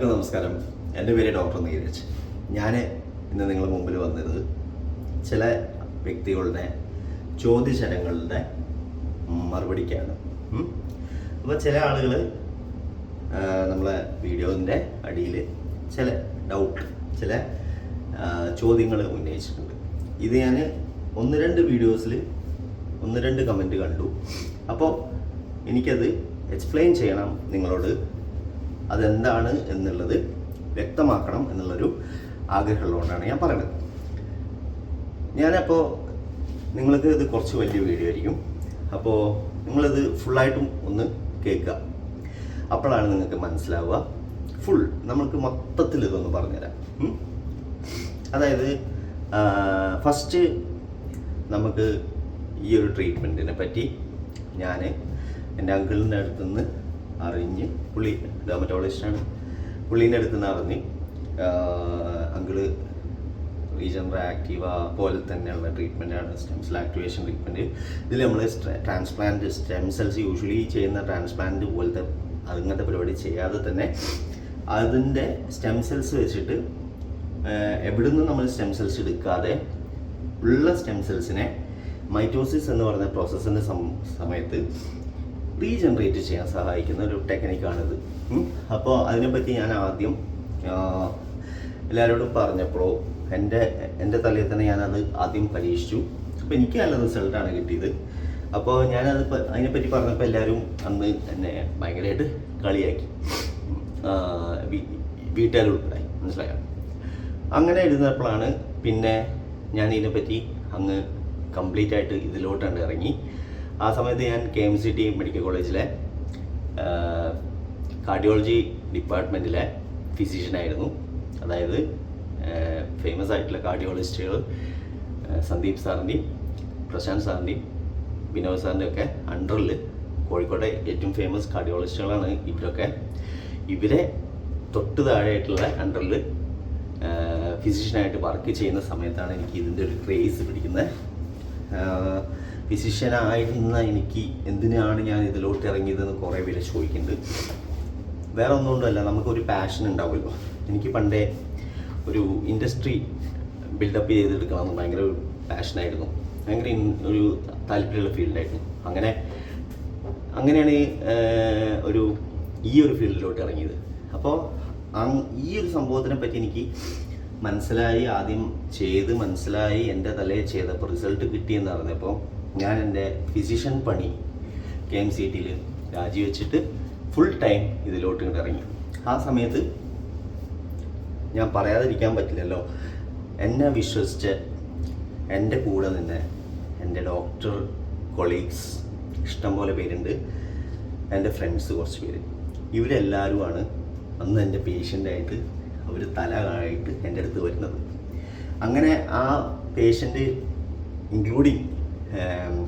നമസ്കാരം. എന്റെ പേര് ഡോക്ടർ നീരജ്. ഞാൻ ഇന്ന് നിങ്ങളുടെ മുമ്പിൽ വന്നത് ചില വ്യക്തികളുടെ ചോദ്യചരങ്ങളുടെ മറുപടിക്കാണ്. അപ്പോൾ ചില ആളുകൾ നമ്മളെ വീഡിയോന്റെ അടിയിൽ ചില ഡൗട്ട് ചില ചോദ്യങ്ങൾ ഉന്നയിച്ചിട്ടുണ്ട്. ഇത് ഞാൻ ഒന്ന് രണ്ട് വീഡിയോസിൽ ഒന്ന് രണ്ട് കമന്റ് കണ്ടു. അപ്പോൾ എനിക്കത് എക്സ്പ്ലെയിൻ ചെയ്യണം നിങ്ങളോട്. അതെന്താണ് എന്നുള്ളത് വ്യക്തമാക്കണം എന്നുള്ളൊരു ആഗ്രഹമുള്ളതുകൊണ്ടാണ് ഞാൻ പറയുന്നത് ഞാനപ്പോൾ നിങ്ങൾക്ക് ഇത് കുറച്ച് വലിയ വീഡിയോ ആയിരിക്കും. അപ്പോൾ നിങ്ങളിത് ഫുള്ളായിട്ടും ഒന്ന് കേൾക്കുക. അപ്പോഴാണ് നിങ്ങൾക്ക് മനസ്സിലാവുക. ഫുൾ നമ്മൾക്ക് മൊത്തത്തിൽ ഇതൊന്ന് പറഞ്ഞുതരാം? അതായത് ഫസ്റ്റ് നമുക്ക് ഈ ഒരു ട്രീറ്റ്മെന്റിനെ പറ്റി ഞാൻ എന്റെ അങ്കിളിന്റെ അടുത്ത് നിന്ന് അറിഞ്ഞ് പുള്ളി ഡെർമറ്റോളജിസ്റ്റാണ് പുള്ളീന്റെ അടുത്ത് നിന്ന് അറിഞ്ഞ് അങ്കിൾ റീജനറ ആക്റ്റീവ പോലെ തന്നെയുള്ള ട്രീറ്റ്മെന്റാണ് സ്റ്റെം സെൽ ആക്ടിവേഷൻ ട്രീറ്റ്മെന്റ് ഇതിൽ നമ്മൾ ട്രാൻസ്പ്ലാന്റ് സ്റ്റെം സെൽസ് യൂഷ്വലി ചെയ്യുന്ന ട്രാൻസ്പ്ലാന്റ് പോലത്തെ അങ്ങനത്തെ പരിപാടി ചെയ്യാതെ തന്നെ അതിന്റെ സ്റ്റെം സെൽസ് വെച്ചിട്ട് എവിടുന്ന് നമ്മൾ സ്റ്റെം സെൽസ് എടുക്കാതെ ഉള്ള സ്റ്റെം സെൽസിനെ മൈറ്റോസിസ് എന്ന് പറയുന്ന പ്രോസസ്സിന്റെ സമയത്ത് റീജനറേറ്റ് ചെയ്യാൻ സഹായിക്കുന്ന ഒരു ടെക്നിക്കാണിത് അപ്പോൾ അതിനെപ്പറ്റി ഞാൻ ആദ്യം എല്ലാവരോടും പറഞ്ഞപ്പോൾ എന്റെ എന്റെ തലയിൽ തന്നെ ഞാനത് ആദ്യം പരീക്ഷിച്ചു. അപ്പോൾ എനിക്ക് നല്ല റിസൾട്ടാണ് കിട്ടിയത്. അപ്പോൾ ഞാനത് അതിനെപ്പറ്റി പറഞ്ഞപ്പോൾ എല്ലാവരും അന്ന് എന്നെ ഭയങ്കരമായിട്ട് കളിയാക്കി. വീട്ടുകാരുൾപ്പെടെ മനസ്സിലായോ? അങ്ങനെ എഴുതുന്നപ്പോഴാണ് പിന്നെ ഞാൻ ഇതിനെപ്പറ്റി അങ്ങ് കംപ്ലീറ്റ് ആയിട്ട് ഇതിലോട്ടാണ് ഇറങ്ങി. ആ സമയത്ത് ഞാൻ K M C T medical കോളേജിലെ കാർഡിയോളജി ഡിപ്പാർട്ട്മെന്റിലെ ഫിസിഷ്യനായിരുന്നു അതായത് ഫേമസ് ആയിട്ടുള്ള കാർഡിയോളജിസ്റ്റുകൾ സന്ദീപ് സാറിന്റെയും പ്രശാന്ത് സാറിന്റെയും വിനോദ് സാറിന്റെ ഒക്കെ അണ്ടറിൽ കോഴിക്കോട്ടെ ഏറ്റവും ഫേമസ് കാർഡിയോളജിസ്റ്റുകളാണ് ഇവരൊക്കെ. ഇവരെ തൊട്ട് താഴെയായിട്ടുള്ള അണ്ടറിൽ ഫിസിഷ്യനായിട്ട് വർക്ക് ചെയ്യുന്ന സമയത്താണ് എനിക്ക് ഇതിന്റെ ഒരു ക്രേസ് പിടിക്കുന്നത്. ഫിസിഷ്യനായിരുന്ന എനിക്ക് എന്തിനാണ് ഞാൻ ഇതിലോട്ട് ഇറങ്ങിയതെന്ന് കുറേ പേര് ചോദിക്കുന്നുണ്ട്. വേറെ ഒന്നുകൊണ്ടല്ല നമുക്കൊരു പാഷൻ ഉണ്ടാവുമല്ലോ. എനിക്ക് പണ്ടേ ഒരു ഇൻഡസ്ട്രി ബിൽഡപ്പ് ചെയ്തെടുക്കണമെന്ന് ഭയങ്കര ഒരു പാഷനായിരുന്നു ഭയങ്കര ഒരു താല്പര്യമുള്ള ഫീൽഡായിരുന്നു അങ്ങനെ അങ്ങനെയാണ് ഒരു ഈ ഒരു ഫീൽഡിലോട്ട് ഇറങ്ങിയത്. അപ്പോൾ ഈ ഒരു സംഭവത്തിനെ പറ്റി എനിക്ക് മനസ്സിലായി ആദ്യം ചെയ്ത് മനസ്സിലായി എന്റെ തലയിൽ ചെയ്തപ്പോൾ റിസൾട്ട് കിട്ടിയെന്ന് അറിഞ്ഞപ്പോൾ ഞാൻ എന്റെ ഫിസിഷ്യൻ പണി കെ എം സി ടിയിൽ രാജിവെച്ചിട്ട് ഫുൾ ടൈം ഇതിലോട്ട് ഇറങ്ങി. ആ സമയത്ത് ഞാൻ പറയാതിരിക്കാൻ പറ്റില്ലല്ലോ. എന്നെ വിശ്വസിച്ച് എന്റെ കൂടെ നിന്ന് എന്റെ ഡോക്ടർ കൊളീഗ്സ് ഇഷ്ടംപോലെ പേരുണ്ട്. എന്റെ ഫ്രണ്ട്സ് കുറച്ച് പേര്. ഇവരെല്ലാവരുമാണ് അന്ന് എന്റെ പേഷ്യന്റായിട്ട് അവർ തല ആയിട്ട് എന്റെ അടുത്ത് വരുന്നത്. അങ്ങനെ ആ പേഷ്യന്റ് ഇൻക്ലൂഡിങ്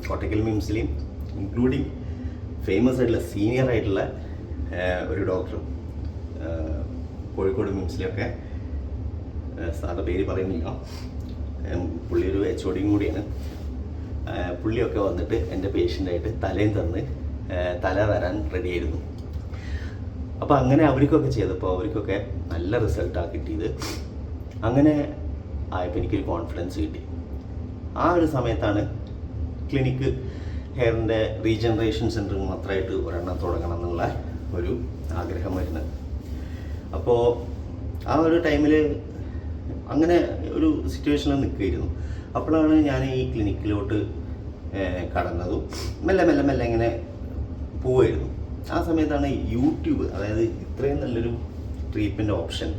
കോട്ടക്കൽ മിംസിലെയും ഇൻക്ലൂഡിങ് ഫേമസ് ആയിട്ടുള്ള സീനിയർ ആയിട്ടുള്ള ഒരു ഡോക്ടർ കോഴിക്കോട് മിംസിലെയൊക്കെ സാറിന്റെ പേര് പറയുന്നില്ല. പുള്ളി ഒരു എച്ച് ഒടിയും കൂടിയാണ്. പുള്ളിയൊക്കെ വന്നിട്ട് എന്റെ പേഷ്യന്റായിട്ട് തലയും തന്ന് തല വരാൻ റെഡി ആയിരുന്നു. അപ്പോൾ അങ്ങനെ അവർക്കൊക്കെ ചെയ്തപ്പോൾ അവർക്കൊക്കെ നല്ല റിസൾട്ടാണ് കിട്ടിയത്. അങ്ങനെ ആയപ്പോൾ എനിക്കൊരു കോൺഫിഡൻസ് കിട്ടി. ആ ഒരു സമയത്താണ് ക്ലിനിക്ക് ഹെയറിന്റെ റീജനറേഷൻ സെന്റർ മാത്രമായിട്ട് ഒരെണ്ണം തുടങ്ങണം എന്നുള്ള ഒരു ആഗ്രഹം വരുന്നത് അപ്പോൾ ആ ഒരു ടൈമിൽ അങ്ങനെ ഒരു സിറ്റുവേഷനിൽ നിൽക്കുകയായിരുന്നു. അപ്പോഴാണ് ഞാൻ ഈ ക്ലിനിക്കിലോട്ട് കടന്നതും മെല്ലെ മെല്ലെ മെല്ലെ ഇങ്ങനെ പോവായിരുന്നു. ആ സമയത്താണ് യൂട്യൂബ് അതായത് ഇത്രയും നല്ലൊരു ട്രീറ്റ്മെന്റ് ഓപ്ഷൻ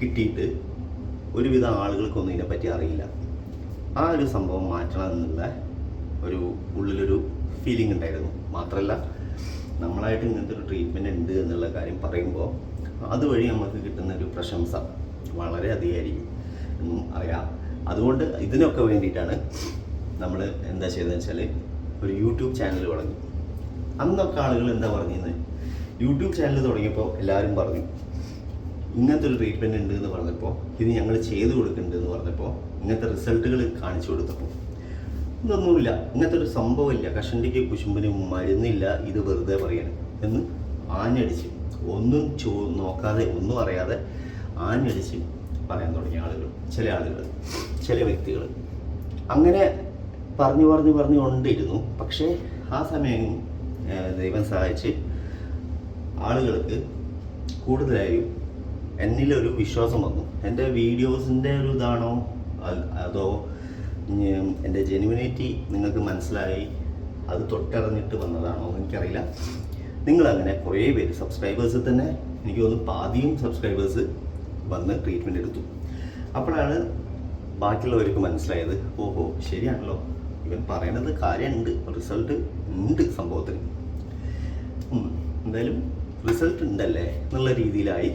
കിട്ടിയിട്ട് ഒരുവിധം ആളുകൾക്കൊന്നും ഇതിനെപ്പറ്റി അറിയില്ല. ആ ഒരു സംഭവം മാറ്റണം എന്നുള്ള ഒരു ഉള്ളിലൊരു ഫീലിംഗ് ഉണ്ടായിരുന്നു. മാത്രമല്ല നമ്മളായിട്ട് ഇങ്ങനത്തെ ഒരു ട്രീറ്റ്മെന്റ് ഉണ്ട് എന്നുള്ള കാര്യം പറയുമ്പോൾ അതുവഴി നമുക്ക് കിട്ടുന്ന ഒരു പ്രശംസ വളരെ അധികമായിരിക്കും. എന്നും അറിയാം. അതുകൊണ്ട് ഇതിനൊക്കെ വേണ്ടിയിട്ടാണ് നമ്മൾ എന്താ ചെയ്തതെന്ന് വെച്ചാൽ ഒരു യൂട്യൂബ് ചാനൽ തുടങ്ങി. അന്നൊക്കെ ആളുകൾ എന്താ പറഞ്ഞിരുന്നത് യൂട്യൂബ് ചാനൽ തുടങ്ങിയപ്പോൾ എല്ലാവരും പറഞ്ഞു ഇങ്ങനത്തെ ഒരു ട്രീറ്റ്മെന്റ് ഉണ്ട് എന്ന് പറഞ്ഞപ്പോൾ ഇത് ഞങ്ങൾ ചെയ്തു കൊടുക്കുന്നുണ്ട് എന്ന് പറഞ്ഞപ്പോൾ ഇങ്ങനത്തെ റിസൾട്ടുകൾ കാണിച്ചു കൊടുത്തപ്പോൾ ഇതൊന്നുമില്ല. ഇങ്ങനത്തെ ഒരു സംഭവമില്ല കഷണ്ടിക്ക് കുശുമ്പിന് മരുന്നില്ല. ഇത് വെറുതെ പറയണം. എന്ന് ആഞ്ഞടിച്ച് ഒന്നും ചോ നോക്കാതെ ഒന്നും അറിയാതെ ആഞ്ഞടിച്ച് പറയാൻ തുടങ്ങിയ ആളുകൾ ചില ആളുകൾ ചില വ്യക്തികൾ അങ്ങനെ പറഞ്ഞു പറഞ്ഞു പറഞ്ഞു കൊണ്ടിരുന്നു. പക്ഷേ ആ സമയം ദൈവം സഹായിച്ച് ആളുകൾക്ക് കൂടുതലായും എന്നിലൊരു വിശ്വാസം വന്നു. എന്റെ വീഡിയോസിന്റെ ഒരു ഇതാണോ? അതോ എന്റെ ജെനുവിനിറ്റി നിങ്ങൾക്ക് മനസ്സിലായി? അത് തൊട്ടറിഞ്ഞിട്ട് വന്നതാണോ എനിക്കറിയില്ല. നിങ്ങളങ്ങനെ കുറേ പേര് സബ്സ്ക്രൈബേഴ്സ് തന്നെ എനിക്ക് തോന്നുന്നു പാതിയും സബ്സ്ക്രൈബേഴ്സ് വന്ന് ട്രീറ്റ്മെന്റ് എടുത്തു. അപ്പോഴാണ് ബാക്കിയുള്ളവർക്ക് മനസ്സിലായത് ഓഹോ ശരിയാണല്ലോ. ഇവൻ പറയണത് കാര്യമുണ്ട് റിസൾട്ട് ഉണ്ട് സംഭവത്തിന്. എന്തായാലും റിസൾട്ട് ഉണ്ടല്ലേ എന്നുള്ള രീതിയിലായി.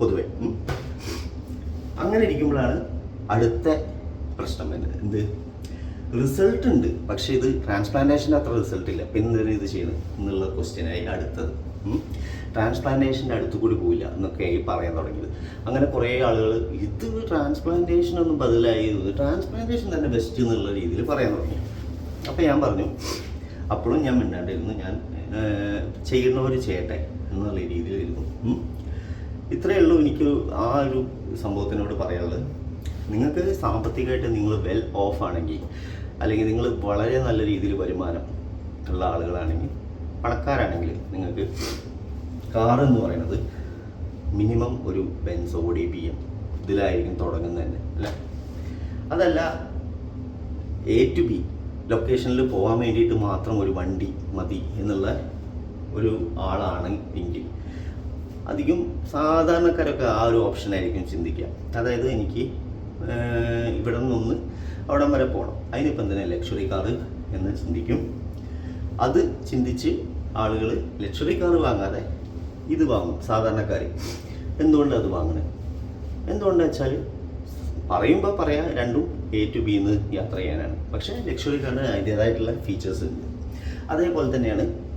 പൊതുവെ. അങ്ങനെ ഇരിക്കുമ്പോഴാണ് അടുത്ത പ്രശ്നം എന്ത്? റിസൾട്ട് ഉണ്ട്. പക്ഷേ ഇത് ട്രാൻസ്പ്ലാന്റേഷന്റെ അത്ര റിസൾട്ട് ഇല്ല. പിന്നെ എന്തിനാ ഇത് ചെയ്യുന്നത് എന്നുള്ള ക്വസ്റ്റ്യനായി അടുത്തത്. ട്രാൻസ്പ്ലാന്റേഷന്റെ അടുത്ത് കൂടി പോയില്ല എന്നൊക്കെ ഈ പറയാൻ തുടങ്ങിയത്. അങ്ങനെ കുറേ ആളുകൾ ഇത് ട്രാൻസ്പ്ലാന്റേഷനൊന്നും ബദലായി. ട്രാൻസ്പ്ലാന്റേഷൻ തന്നെ ബെസ്റ്റ് എന്നുള്ള രീതിയിൽ പറയാൻ തുടങ്ങി. അപ്പോൾ ഞാൻ പറഞ്ഞു അപ്പോഴും ഞാൻ മിണ്ടാണ്ടിരുന്നു. ഞാൻ ചെയ്യുന്നവർ ചെയ്യട്ടെ എന്നുള്ള രീതിയിലിരുന്നു. ഇത്രയേ ഉള്ളൂ എനിക്ക് ആ ഒരു സംഭവത്തിനോട് പറയാനുള്ളത്. നിങ്ങൾക്ക് സാമ്പത്തികമായിട്ട് നിങ്ങൾ വെൽ ഓഫ് ആണെങ്കിൽ അല്ലെങ്കിൽ നിങ്ങൾ വളരെ നല്ല രീതിയിൽ വരുമാനം ഉള്ള ആളുകളാണെങ്കിൽ പണക്കാരാണെങ്കിൽ നിങ്ങൾക്ക് കാർ എന്ന് പറയുന്നത് മിനിമം ഒരു ബെൻസ് ഓടി ബി എം ഇതിലായിരിക്കും തുടങ്ങുന്നത് തന്നെ അല്ലേ? അതല്ല എ ടു ബി ലൊക്കേഷനിൽ പോകാൻ വേണ്ടിയിട്ട് മാത്രം ഒരു വണ്ടി മതി എന്നുള്ള ഒരു ആളാണ് എങ്കിൽ അധികം സാധാരണക്കാരൊക്കെ ആ ഒരു ഓപ്ഷനായിരിക്കും ചിന്തിക്കുക. അതായത് എനിക്ക് ഇവിടെ നിന്നൊന്ന് അവിടം വരെ പോകണം അതിനിപ്പം തന്നെ ലക്ഷറി കാർ എന്ന് ചിന്തിക്കും. അത് ചിന്തിച്ച് ആളുകൾ ലക്ഷറി കാർ വാങ്ങാതെ ഇത് വാങ്ങും സാധാരണക്കാർ എന്തുകൊണ്ട് അത് വാങ്ങണേ എന്തുകൊണ്ടെന്ന് വെച്ചാൽ പറയുമ്പോൾ പറയാം രണ്ടും എ ടു ബി എന്ന് യാത്ര ചെയ്യാനാണ്. പക്ഷേ ലക്ഷറി കാറിന് അതിന്റേതായിട്ടുള്ള ഫീച്ചേഴ്സ് ഉണ്ട്. അതേപോലെ തന്നെയാണ്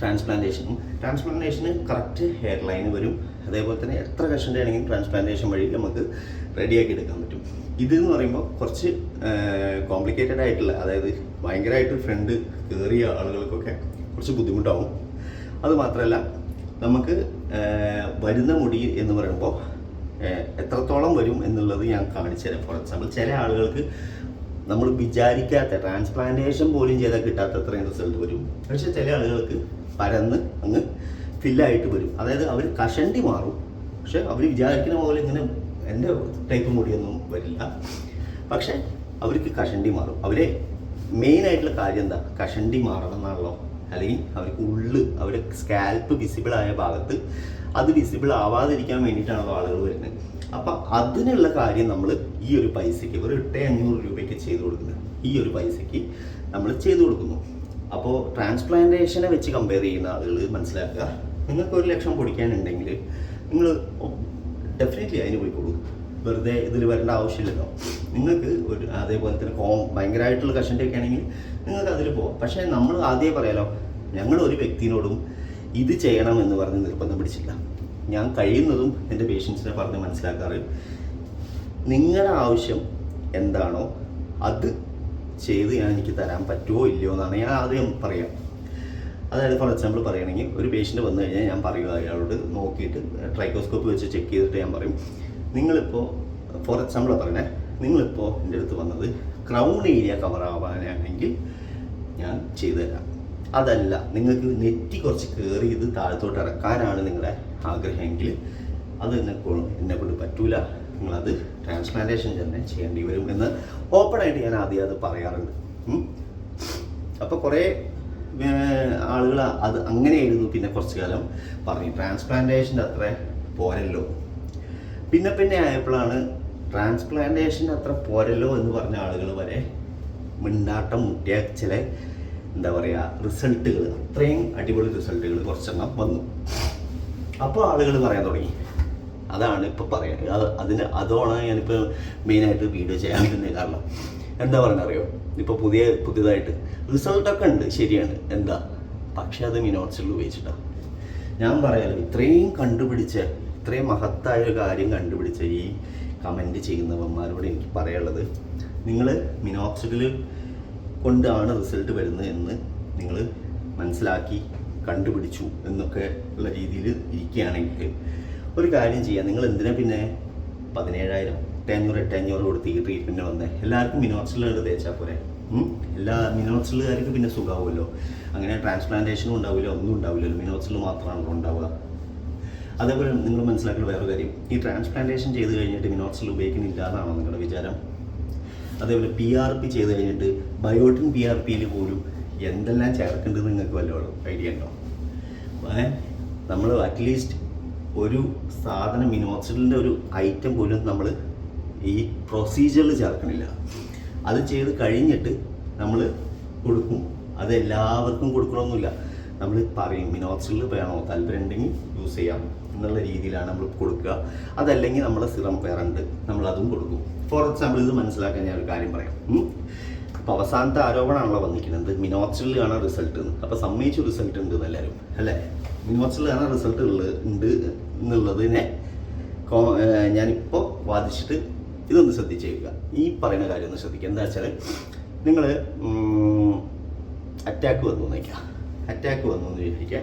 ട്രാൻസ്പ്ലാന്റേഷനും ട്രാൻസ്പ്ലാന്റേഷന് കറക്റ്റ് ഹെയർ ലൈൻ വരും. അതേപോലെ തന്നെ എത്ര കഷന്റെ ആണെങ്കിലും ട്രാൻസ്പ്ലാന്റേഷൻ വഴി നമുക്ക് റെഡിയാക്കി എടുക്കാൻ പറ്റും. ഇത് എന്ന് പറയുമ്പോൾ കുറച്ച് കോംപ്ലിക്കേറ്റഡ് ആയിട്ടുള്ള അതായത് ഭയങ്കരമായിട്ട് ഫ്രണ്ട് കയറിയ ആളുകൾക്കൊക്കെ കുറച്ച് ബുദ്ധിമുട്ടാവും. അതുമാത്രമല്ല നമുക്ക് വരുന്ന മുടി എന്ന് പറയുമ്പോൾ എത്രത്തോളം വരും എന്നുള്ളത് ഞാൻ കാണിച്ചു തരാം. ഫോർ എക്സാമ്പിൾ ചില ആളുകൾക്ക് നമ്മൾ വിചാരിക്കാത്ത ട്രാൻസ്പ്ലാന്റേഷൻ പോലും ചെയ്താൽ കിട്ടാത്ത അത്രയും റിസൾട്ട് വരും. പക്ഷേ ചില ആളുകൾക്ക് പരന്ന് അങ്ങ് ഫില്ലായിട്ട് വരും. അതായത് അവർ കഷണ്ടി മാറും. പക്ഷെ അവർ വിചാരിക്കുന്ന പോലെ ഇങ്ങനെ എന്റെ ടൈപ്പ് മുടിയൊന്നും വരില്ല. പക്ഷെ അവർക്ക് കഷണ്ടി മാറും. അവരെ മെയിൻ ആയിട്ടുള്ള കാര്യം എന്താ? കഷണ്ടി മാറണം എന്നാണല്ലോ. അല്ലെങ്കിൽ അവർക്ക് ഉള്ള് അവരുടെ സ്കാൽപ്പ് വിസിബിൾ ആയ ഭാഗത്ത് അത് വിസിബിൾ ആവാതിരിക്കാൻ വേണ്ടിയിട്ടാണല്ലോ ആളുകൾ വരുന്നത്. അപ്പം അതിനുള്ള കാര്യം നമ്മൾ ഈ ഒരു പൈസയ്ക്ക് ഒരു എട്ട് അഞ്ഞൂറ് രൂപയ്ക്ക് ചെയ്തു കൊടുക്കുന്നത്. ഈ ഒരു പൈസയ്ക്ക് നമ്മൾ ചെയ്തു കൊടുക്കുന്നു. അപ്പോൾ ട്രാൻസ്പ്ലാന്റേഷനെ വെച്ച് കമ്പയർ ചെയ്യുന്ന ആളുകൾ മനസ്സിലാക്കുക. നിങ്ങൾക്ക് ഒരു ലക്ഷം പൊടിക്കാനുണ്ടെങ്കിൽ നിങ്ങൾ ഡെഫിനറ്റ്ലി അതിന് പോയിക്കോളൂ വെറുതെ ഇതിൽ വരേണ്ട ആവശ്യമില്ലല്ലോ. നിങ്ങൾക്ക് ഒരു അതേപോലെ തന്നെ കോം ഭയങ്കരമായിട്ടുള്ള കഷന്റെ ഒക്കെ ആണെങ്കിൽ നിങ്ങൾക്ക് അതിൽ പോവാം. പക്ഷേ നമ്മൾ ആദ്യമേ പറയാലോ ഞങ്ങൾ ഒരു വ്യക്തിനോടും ഇത് ചെയ്യണം എന്ന് പറഞ്ഞ് നിർബന്ധം പിടിച്ചില്ല ഞാൻ കഴിയുന്നതും എന്റെ പേഷ്യൻസിനെ പറഞ്ഞ് മനസ്സിലാക്കാറ് നിങ്ങളുടെ ആവശ്യം എന്താണോ അത് ചെയ്ത് ഞാൻ എനിക്ക് തരാൻ പറ്റുമോ ഇല്ലയോ എന്നാണ് ഞാൻ ആദ്യം പറയാം. അതായത് ഫോർ എക്സാമ്പിൾ പറയുകയാണെങ്കിൽ ഒരു പേഷ്യന്റ് വന്നു കഴിഞ്ഞാൽ ഞാൻ പറയുക അയാളോട് നോക്കിയിട്ട് ട്രൈക്കോസ്കോപ്പ് വെച്ച് ചെക്ക് ചെയ്തിട്ട് ഞാൻ പറയും നിങ്ങളിപ്പോൾ ഫോർ എക്സാമ്പിൾ പറയണേ നിങ്ങളിപ്പോൾ എന്റെ അടുത്ത് വന്നത് ക്രൗൺ ഏരിയ കവർ ആവാനാണെങ്കിൽ ഞാൻ ചെയ്തു തരാം. അതല്ല നിങ്ങൾക്ക് നെറ്റി കുറച്ച് കയറി ഇത് താഴത്തോട്ട് ഇറക്കാനാണ് നിങ്ങളുടെ ആഗ്രഹമെങ്കിൽ അത് എന്നെ എന്നെ കൊണ്ട് പറ്റൂല. നിങ്ങളത് ട്രാൻസ്പ്ലാന്റേഷൻ തന്നെ ചെയ്യേണ്ടി വരും എന്ന് ഓപ്പണായിട്ട് ഞാൻ ആദ്യം അത് പറയാറുണ്ട്. അപ്പോൾ കുറേ ആളുകൾ അത് അങ്ങനെ അങ്ങനെയായിരുന്നു പിന്നെ കുറച്ച് കാലം പറഞ്ഞു ട്രാൻസ്പ്ലാന്റേഷന്റെ അത്ര പോരല്ലോ. പിന്നെ പിന്നെ ആയപ്പോഴാണ് ട്രാൻസ്പ്ലാന്റേഷൻ അത്ര പോരല്ലോ എന്ന് പറഞ്ഞ ആളുകൾ വരെ മിണ്ടാട്ടം മുട്ടിയ ചില എന്താ പറയുക റിസൾട്ടുകൾ അത്രയും അടിപൊളി റിസൾട്ടുകൾ കുറച്ചെണ്ണം വന്നു. അപ്പോൾ ആളുകൾ പറയാൻ തുടങ്ങി. അതാണ് ഇപ്പോൾ പറയാൻ അത് അതിന് അതുമാണ് ഞാനിപ്പോൾ മെയിനായിട്ട് വീഡിയോ ചെയ്യാൻ തന്നെ കാരണം. എന്താ പറയുക അറിയോ ഇപ്പോൾ പുതിയ പുതിയതായിട്ട് റിസൾട്ടൊക്കെ ഉണ്ട് ശരിയാണ്. എന്താ? പക്ഷെ അത് മിനോട്സിൽ ഉപയോഗിച്ചിട്ടാണ് ഞാൻ പറയാലോ ഇത്രയും കണ്ടുപിടിച്ച ഇത്രയും മഹത്തായ ഒരു കാര്യം കണ്ടുപിടിച്ച ഈ കമന്റ് ചെയ്യുന്നവന്മാരോട് എനിക്ക് പറയാനുള്ളത് നിങ്ങൾ മിനോക്സിഡിൽ കൊണ്ടാണ് റിസൾട്ട് വരുന്നത് എന്ന് നിങ്ങൾ മനസ്സിലാക്കി കണ്ടുപിടിച്ചു എന്നൊക്കെ ഉള്ള രീതിയിൽ ഇരിക്കുകയാണെങ്കിൽ ഒരു കാര്യം ചെയ്യാം. നിങ്ങൾ എന്തിനാ പിന്നെ പതിനേഴായിരം? എട്ടഞ്ഞൂറ് എട്ടഞ്ഞൂറ് കൊടുത്ത് ഈ ട്രീറ്റ്മെന്റ് വന്നേ? എല്ലാവർക്കും മിനോക്സിലുകൾ തേച്ചാൽ പോരെ? എല്ലാ മിനോക്സിലുകാർക്ക് പിന്നെ സുഖമാവുമല്ലോ അങ്ങനെ ട്രാൻസ്പ്ലാന്റേഷനും ഉണ്ടാവില്ല ഒന്നും ഉണ്ടാവില്ല. മിനോക്സിൽ മാത്രമാണല്ലോ ഉണ്ടാവുക. അതേപോലെ നിങ്ങൾ മനസ്സിലാക്കേണ്ട വേറെ കാര്യം. ഈ ട്രാൻസ്പ്ലാന്റേഷൻ ചെയ്ത് കഴിഞ്ഞിട്ട് മിനോക്സിൽ ഉപയോഗിക്കുന്നില്ല എന്നാണോ നിങ്ങളുടെ വിചാരം? അതേപോലെ പി ആർ പി ചെയ്ത് കഴിഞ്ഞിട്ട് ബയോട്ടിൻ പി ആർ പിയിൽ പോലും എന്തെല്ലാം ചേർക്കേണ്ടത് നിങ്ങൾക്ക് വല്ലതും ഐഡിയ ഉണ്ടോ? നമ്മൾ അറ്റ്ലീസ്റ്റ് ഒരു സാധനം മിനോക്സിഡിന്റെ ഒരു ഐറ്റം പോലും നമ്മൾ ഈ പ്രൊസീജിയറിൽ ചേർക്കണില്ല. അത് ചെയ്ത് കഴിഞ്ഞിട്ട് നമ്മൾ കൊടുക്കും. അത് എല്ലാവർക്കും കൊടുക്കണമെന്നില്ല നമ്മൾ പറയും മിനോക്സിഡിൽ വേണോ? താല്പര്യം ഉണ്ടെങ്കിൽ യൂസ് ചെയ്യാം. എന്നുള്ള രീതിയിലാണ് നമ്മൾ കൊടുക്കുക. അതല്ലെങ്കിൽ നമ്മുടെ സിറം നമ്മൾ അതും കൊടുക്കും. ഫോർ എക്സാമ്പിൾ ഇത് മനസ്സിലാക്കാൻ ഞാൻ ഒരു കാര്യം പറയാം. അപ്പോൾ അവസാനത്തെ ആരോപണമാണല്ലോ വന്നിരിക്കുന്നത്. മിനോക്സിഡിലാണ് റിസൾട്ട് എന്ന് അപ്പോൾ സമ്മതിച്ചു റിസൾട്ട് ഉണ്ട് എല്ലാവരും. അല്ലേ? മിനോക്സിഡിലാണ് റിസൾട്ട് ഉള്ളത് ഉണ്ട് എന്നുള്ളതിനെ ഞാനിപ്പോൾ വാദിച്ചിട്ട് ഇതൊന്ന് ശ്രദ്ധിച്ചേക്കുക. ഈ പറയുന്ന കാര്യം ഒന്ന് ശ്രദ്ധിക്കുക. എന്താ വെച്ചാൽ നിങ്ങൾ അറ്റാക്ക് വന്നു എന്നേക്കാം അറ്റാക്ക് വന്നു എന്ന് വിചാരിക്കുക.